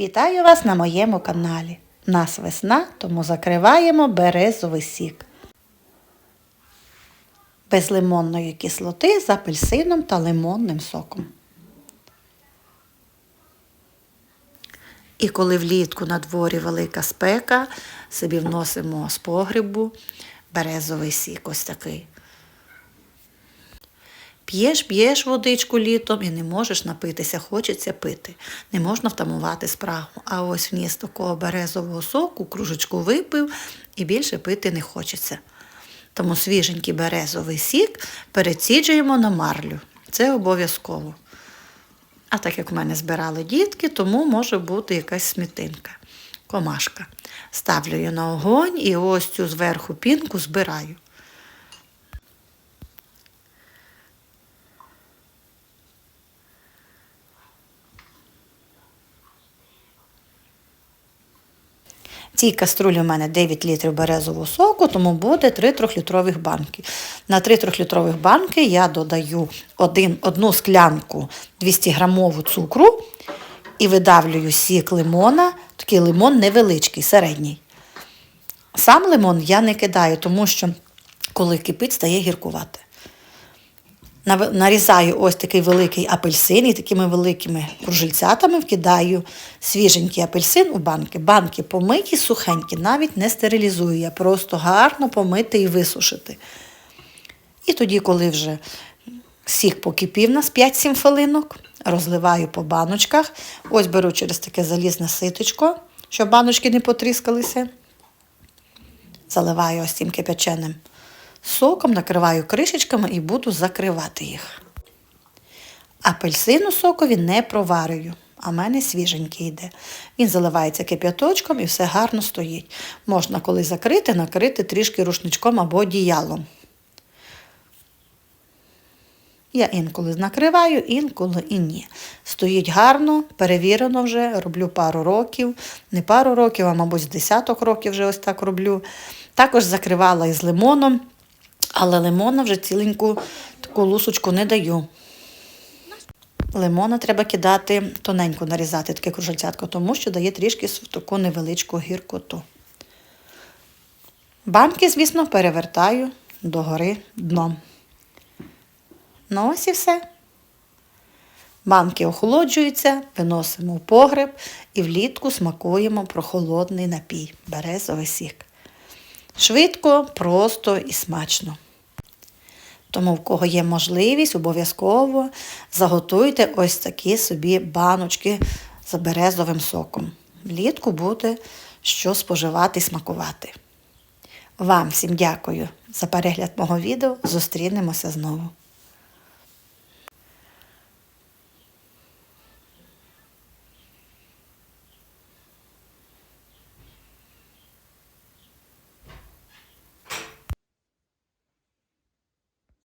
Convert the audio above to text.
Вітаю вас на моєму каналі. Нас весна, тому закриваємо березовий сік. Без лимонної кислоти з апельсином та лимонним соком. І коли влітку на дворі велика спека, собі вносимо з погрібу березовий сік ось такий. П'єш, п'єш водичку літом і не можеш напитися, хочеться пити. Не можна втамувати спрагу. А ось вніс такого березового соку, кружечку випив і більше пити не хочеться. Тому свіженький березовий сік переціджуємо на марлю. Це обов'язково. А так як в мене збирали дітки, тому може бути якась смітинка, комашка. Ставлю її на огонь і ось цю зверху пінку збираю. Цій каструлі у мене 9 літрів березового соку, тому буде 3 трьохлітрових банки. На 3 трьохлітрових банки я додаю один, одну склянку 200 грамову цукру і видавлюю сік лимона, такий лимон невеличкий, середній. Сам лимон я не кидаю, тому що коли кипить, стає гіркувати. Нарізаю ось такий великий апельсин і такими великими кружельцятами вкидаю свіженький апельсин у банки. Банки помиті, сухенькі, навіть не стерилізую. Я просто гарно помити і висушити. І тоді, коли вже сік покипів нас 5-7 хвилинок, розливаю по баночках. Ось беру через таке залізне ситочко, щоб баночки не потріскалися. Заливаю ось цим кипяченим соком, накриваю кришечками і буду закривати їх. Апельсину сокові не проварюю, а в мене свіженький йде. Він заливається кип'яточком і все гарно стоїть. Можна, коли закрити, накрити трішки рушничком або одіялом. Я інколи накриваю, інколи і ні. Стоїть гарно, перевірено вже, роблю пару років. Не пару років, а мабуть, з десяток років вже ось так роблю. Також закривала із лимоном, але лимона вже ціленьку таку лусочку не даю. Лимона треба кидати тоненько нарізати таке кружальцятко, тому що дає трішки таку невеличку гіркоту. Банки, звісно, перевертаю догори дном. Ну ось і все. Банки охолоджуються, виносимо в погреб і влітку смакуємо прохолодний напій, березовий сік. Швидко, просто і смачно. Тому, в кого є можливість, обов'язково заготуйте ось такі собі баночки з березовим соком. Влітку буде що споживати і смакувати. Вам всім дякую за перегляд мого відео. Зустрінемося знову.